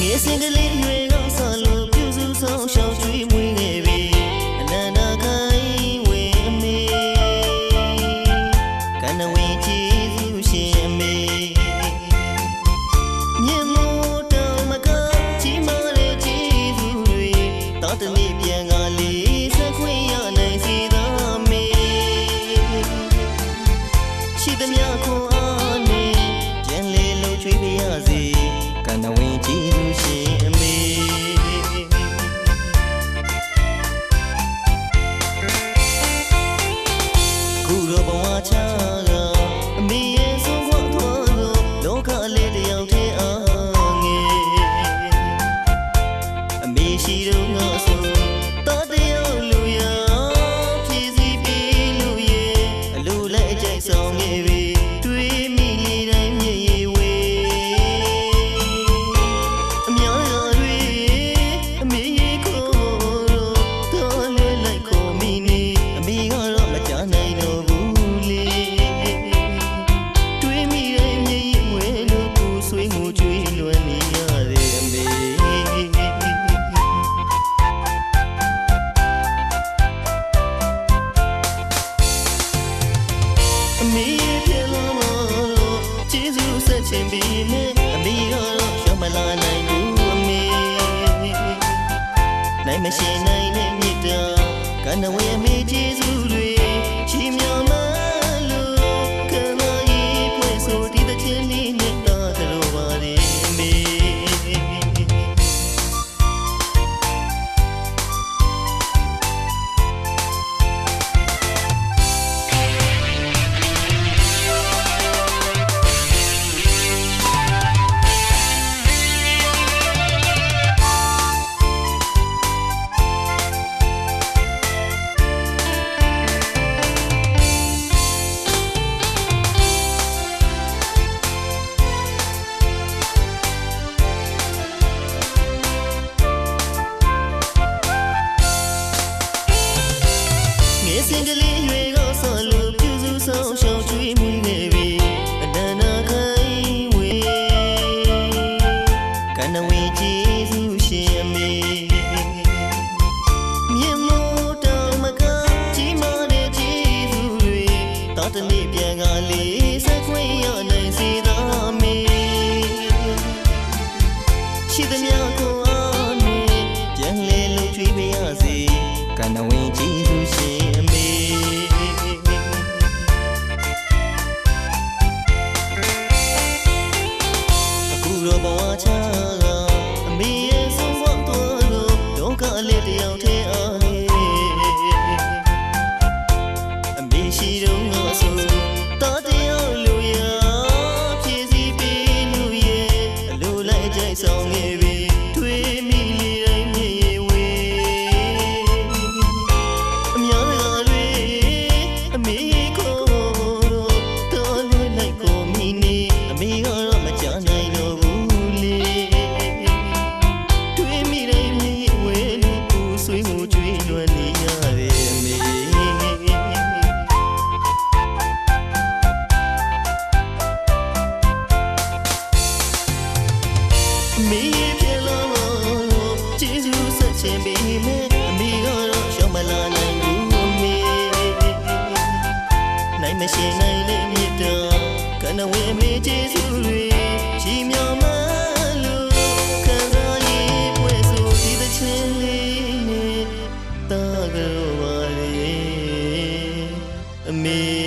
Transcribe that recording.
ငယ်စဉ်ကလေးရွယ်ကောင်းစွာလို့ပြုစုဆောင်ရှောင်ကျွေးမွေးခဲ့ပြီအနန္တခိုင်ဝင်အမေကနဝင်းချီစုရှင်အမေမြေမိုးတောင်မကချီမလေးချီစုတွေတော်တမီပြန်ကလေးစခွင့်ရနိုင်စီသာမေရှိသမျှခွန်အားနဲ့ပြန်လေလို့ကျွေးပြရစီ ချင်ပြီနဲ့အမေရောရောက်မလာနိုင်ဘူးအမေနိုင်မရှိနိုင်နဲ့မြစ်တာကနဝေအမေ င်ကလေးတွေကိုဆော်လို့ပြူစုဆုံးရှုံးချွေးမိခဲ့ပြီအနန္တခိုင်ဝေကနဝေကျေးဇူးရှင်အမေမြင်မို့တော်မကကြီးမားတဲ့ကျေးဇူးတွေတော်တနည်းပြန်ကလေးစခွင့်ရနိုင်စေတော်မေရှိသမျှကိုအားနဲ့ပြန်လေလို့ချွေးပြရစေကနဝေကျေး little နဝေမေကျေးဇူးတွေရှိမြော်မလို့ခံစားရေးပွဲဆိုဒီသချင်းလေးနဲ့တာကြပါလေအမေ